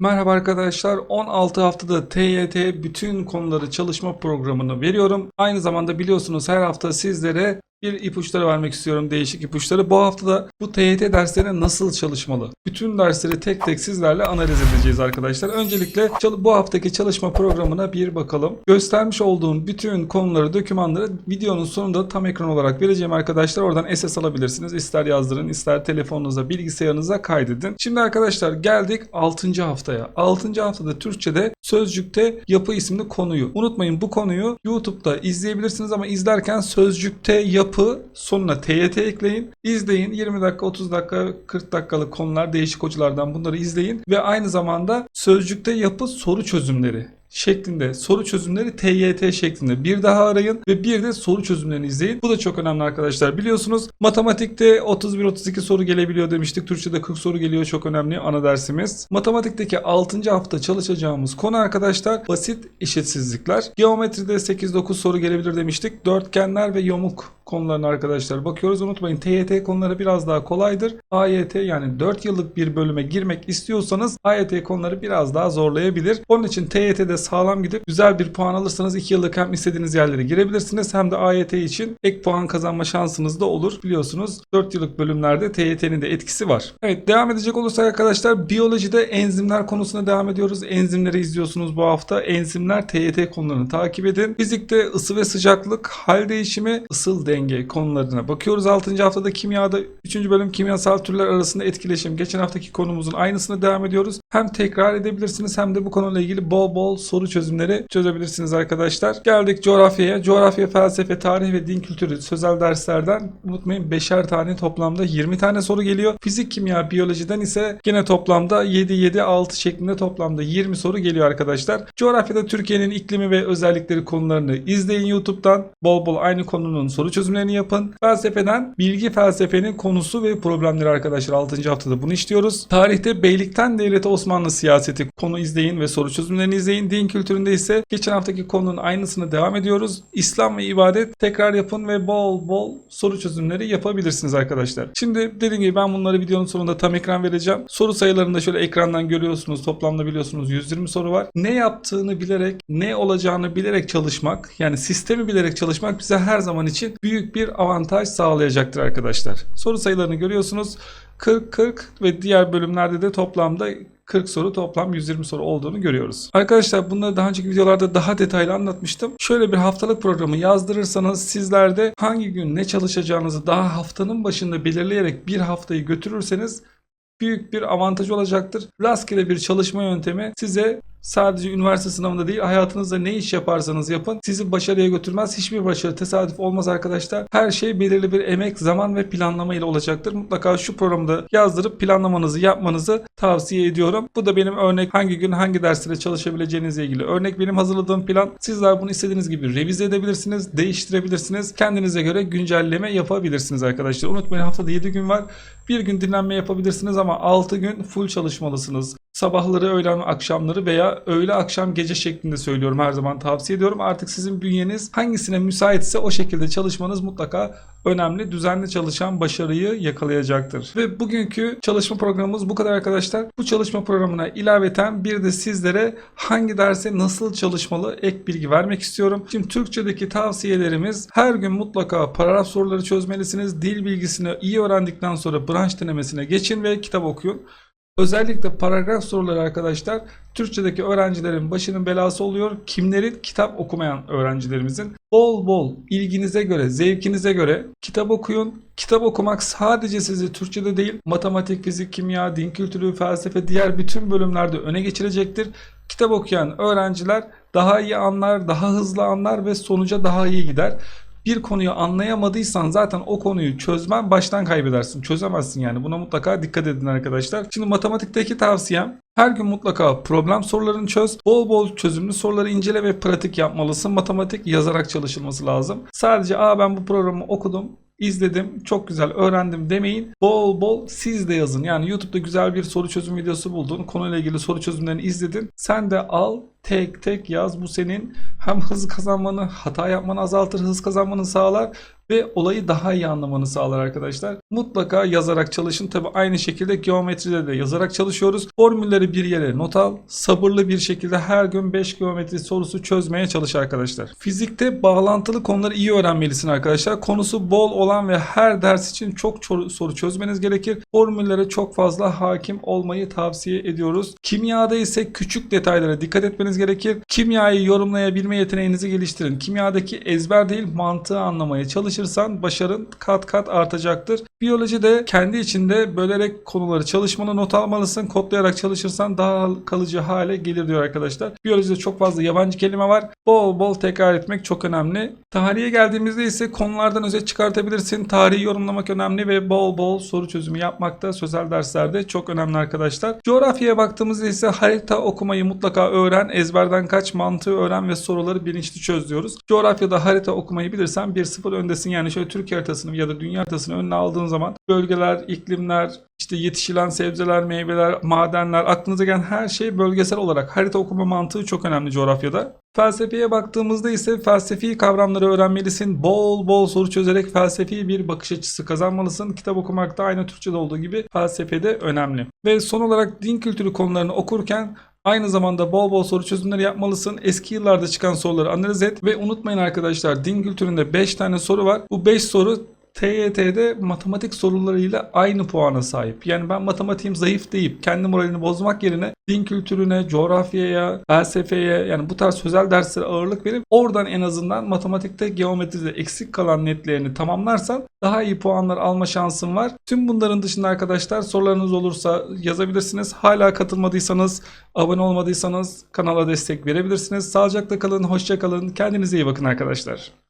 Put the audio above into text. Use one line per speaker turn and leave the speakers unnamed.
Merhaba arkadaşlar. 16 haftada TYT bütün konuları çalışma programını veriyorum. Aynı zamanda biliyorsunuz her hafta sizlere bir ipuçları vermek istiyorum. Değişik ipuçları. Bu haftada bu TYT derslerine nasıl çalışmalı? Bütün dersleri tek tek sizlerle analiz edeceğiz arkadaşlar. Öncelikle bu haftaki çalışma programına bir bakalım. Göstermiş olduğum bütün konuları, dokümanları videonun sonunda tam ekran olarak vereceğim arkadaşlar. Oradan SS alabilirsiniz. İster yazdırın, ister telefonunuza, bilgisayarınıza kaydedin. Şimdi arkadaşlar geldik 6. haftaya. 6. haftada Türkçe'de Sözcükte Yapı isimli konuyu. Unutmayın bu konuyu YouTube'da izleyebilirsiniz ama izlerken Sözcükte Yapı sonuna TYT ekleyin. İzleyin. 20 dakika, 30 dakika, 40 dakikalık konular değişik hocalardan bunları izleyin ve aynı zamanda Sözcükte Yapı soru çözümleri şeklinde soru çözümleri TYT şeklinde bir daha arayın ve bir de soru çözümlerini izleyin. Bu da çok önemli arkadaşlar. Biliyorsunuz matematikte 31-32 soru gelebiliyor demiştik. Türkçe'de 40 soru geliyor. Çok önemli ana dersimiz. Matematikteki 6. hafta çalışacağımız konu arkadaşlar basit eşitsizlikler. Geometride 8-9 soru gelebilir demiştik. Dörtgenler ve yamuk konularına arkadaşlar bakıyoruz. Unutmayın TYT konuları biraz daha kolaydır. AYT yani 4 yıllık bir bölüme girmek istiyorsanız AYT konuları biraz daha zorlayabilir. Onun için TYT'de sağlam gidip güzel bir puan alırsanız 2 yıllık hem istediğiniz yerlere girebilirsiniz hem de AYT için ek puan kazanma şansınız da olur. Biliyorsunuz 4 yıllık bölümlerde TYT'nin de etkisi var. Evet devam edecek olursak arkadaşlar biyolojide enzimler konusuna devam ediyoruz. Enzimleri izliyorsunuz bu hafta. Enzimler TYT konularını takip edin. Fizikte ısı ve sıcaklık, hal değişimi, ısıl denge konularına bakıyoruz. 6. haftada kimyada 3. bölüm kimyasal türler arasında etkileşim. Geçen haftaki konumuzun aynısına devam ediyoruz. Hem tekrar edebilirsiniz hem de bu konuyla ilgili bol bol soru çözümleri çözebilirsiniz arkadaşlar. Geldik coğrafyaya. Coğrafya, felsefe, tarih ve din kültürü sözel derslerden unutmayın 5'er tane toplamda 20 tane soru geliyor. Fizik, kimya, biyolojiden ise gene toplamda 7 7 6 şeklinde toplamda 20 soru geliyor arkadaşlar. Coğrafyada Türkiye'nin iklimi ve özellikleri konularını izleyin YouTube'dan. Bol bol aynı konunun soru çözümlerini yapın. Felsefeden bilgi felsefenin konusu ve problemleri arkadaşlar 6. haftada bunu işliyoruz. Tarihte beylikten devlete Osmanlı siyaseti konu izleyin ve soru çözümlerini izleyin. Din kültüründe ise geçen haftaki konunun aynısını devam ediyoruz. İslam ve ibadet tekrar yapın ve bol bol soru çözümleri yapabilirsiniz arkadaşlar. Şimdi dediğim gibi ben bunları videonun sonunda tam ekran vereceğim. Soru sayılarını da şöyle ekrandan görüyorsunuz. Toplamda biliyorsunuz 120 soru var. Ne yaptığını bilerek, ne olacağını bilerek çalışmak, yani sistemi bilerek çalışmak bize her zaman için büyük bir avantaj sağlayacaktır arkadaşlar. Soru sayılarını görüyorsunuz. 40 40 ve diğer bölümlerde de toplamda 40 soru toplam 120 soru olduğunu görüyoruz. Arkadaşlar bunları daha önceki videolarda daha detaylı anlatmıştım. Şöyle bir haftalık programı yazdırırsanız sizlerde hangi gün ne çalışacağınızı daha haftanın başında belirleyerek bir haftayı götürürseniz büyük bir avantaj olacaktır. Rastgele bir çalışma yöntemi size sadece üniversite sınavında değil hayatınızda ne iş yaparsanız yapın sizi başarıya götürmez. Hiçbir başarı tesadüf olmaz arkadaşlar. Her şey belirli bir emek, zaman ve planlama ile olacaktır. Mutlaka şu programda yazdırıp planlamanızı yapmanızı tavsiye ediyorum. Bu da benim örnek hangi gün hangi derslere çalışabileceğinizle ilgili örnek benim hazırladığım plan. Sizler bunu istediğiniz gibi revize edebilirsiniz, değiştirebilirsiniz. Kendinize göre güncelleme yapabilirsiniz arkadaşlar. Unutmayın haftada 7 gün var. Bir gün dinlenme yapabilirsiniz ama 6 gün full çalışmalısınız. Sabahları, öğlen, akşamları veya öğle, akşam, gece şeklinde söylüyorum her zaman tavsiye ediyorum. Artık sizin bünyeniz hangisine müsaitse o şekilde çalışmanız mutlaka önemli. Düzenli çalışan başarıyı yakalayacaktır. Ve bugünkü çalışma programımız bu kadar arkadaşlar. Bu çalışma programına ilaveten bir de sizlere hangi derse nasıl çalışmalı ek bilgi vermek istiyorum. Şimdi Türkçedeki tavsiyelerimiz her gün mutlaka paragraf soruları çözmelisiniz. Dil bilgisini iyi öğrendikten sonra branş denemesine geçin ve kitap okuyun. Özellikle paragraf soruları arkadaşlar Türkçedeki öğrencilerin başının belası oluyor. Kimlerin? Kitap okumayan öğrencilerimizin. Bol bol ilginize göre, zevkinize göre kitap okuyun. Kitap okumak sadece sizi Türkçede değil, matematik, fizik, kimya, din kültürü, felsefe, diğer bütün bölümlerde öne geçirecektir. Kitap okuyan öğrenciler daha iyi anlar, daha hızlı anlar ve sonuca daha iyi gider bir konuyu anlayamadıysan zaten o konuyu çözmen baştan kaybedersin. Çözemezsin yani. Buna mutlaka dikkat edin arkadaşlar. Şimdi matematikteki tavsiyem her gün mutlaka problem sorularını çöz. Bol bol çözümlü soruları incele ve pratik yapmalısın. Matematik yazarak çalışılması lazım. Sadece aa ben bu programı okudum izledim, çok güzel öğrendim demeyin. Bol bol siz de yazın. Yani YouTube'da güzel bir soru çözüm videosu buldun. Konuyla ilgili soru çözümlerini izledin. Sen de al tek tek yaz. Bu senin hem hız kazanmanı, hata yapmanı azaltır, hız kazanmanı sağlar ve olayı daha iyi anlamanı sağlar arkadaşlar. Mutlaka yazarak çalışın. Tabi aynı şekilde geometride de yazarak çalışıyoruz. Formülleri bir yere not al. Sabırlı bir şekilde her gün 5 geometri sorusu çözmeye çalış arkadaşlar. Fizikte bağlantılı konuları iyi öğrenmelisin arkadaşlar. Konusu bol olan ve her ders için çok soru çözmeniz gerekir. Formüllere çok fazla hakim olmayı tavsiye ediyoruz. Kimyada ise küçük detaylara dikkat etmeniz gerekir. Kimyayı yorumlayabilme yeteneğinizi geliştirin. Kimyadaki ezber değil mantığı anlamaya çalışırsan başarın kat kat artacaktır. Biyolojide kendi içinde bölerek konuları çalışmanı not almalısın. Kodlayarak çalışırsan daha kalıcı hale gelir diyor arkadaşlar. Biyolojide çok fazla yabancı kelime var. Bol bol tekrar etmek çok önemli. Tarihe geldiğimizde ise konulardan özet çıkartabilirsin. Tarihi yorumlamak önemli ve bol bol soru çözümü yapmak da sözel derslerde çok önemli arkadaşlar. Coğrafyaya baktığımızda ise harita okumayı mutlaka öğren. Ezberden kaç mantığı öğren ve soruları bilinçli çöz diyoruz. Coğrafyada harita okumayı bilirsen 1-0 öndesin. Yani şöyle Türkiye haritasını ya da dünya haritasını önüne aldığın zaman bölgeler, iklimler, işte yetişilen sebzeler, meyveler, madenler, aklınıza gelen her şey bölgesel olarak harita okuma mantığı çok önemli coğrafyada. Felsefeye baktığımızda ise felsefi kavramları öğrenmelisin. Bol bol soru çözerek felsefi bir bakış açısı kazanmalısın. Kitap okumak da aynı Türkçe'de olduğu gibi felsefede önemli. Ve son olarak din kültürü konularını okurken Aynı zamanda bol bol soru çözümleri yapmalısın. Eski yıllarda çıkan soruları analiz et ve unutmayın arkadaşlar din kültüründe 5 tane soru var. Bu 5 soru TYT'de matematik sorularıyla aynı puana sahip. Yani ben matematiğim zayıf deyip kendi moralini bozmak yerine din kültürüne, coğrafyaya, felsefeye yani bu tarz sözel derslere ağırlık verip oradan en azından matematikte, geometride eksik kalan netlerini tamamlarsan daha iyi puanlar alma şansın var. Tüm bunların dışında arkadaşlar sorularınız olursa yazabilirsiniz. Hala katılmadıysanız, abone olmadıysanız kanala destek verebilirsiniz. Sağlıcakla kalın, hoşça kalın. Kendinize iyi bakın arkadaşlar.